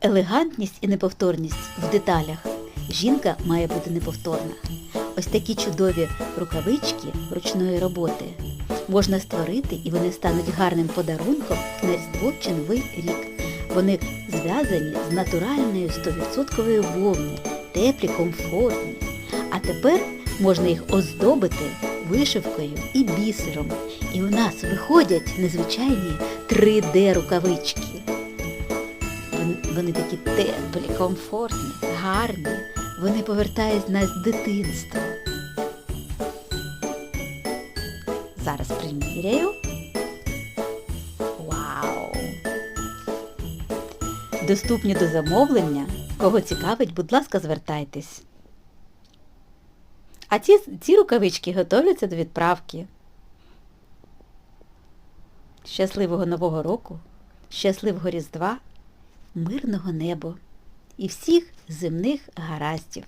Елегантність і неповторність в деталях. Жінка має бути неповторна. Ось такі чудові рукавички ручної роботи можна створити і вони стануть гарним подарунком на Різдво чи Новий рік. Вони зв'язані з натуральної 100% вовни, теплі, комфортні. А тепер можна їх оздобити вишивкою і бісером. І у нас виходять незвичайні 3D рукавички. Вони, такі теплі, комфортні, гарні. Вони повертають нас в дитинство. Зараз приміряю. Вау! Доступні до замовлення. Кого цікавить, будь ласка, звертайтесь. А ці, ці рукавички готовляться до відправки. Щасливого Нового року, щасливого Різдва, мирного неба і всіх земних гараздів.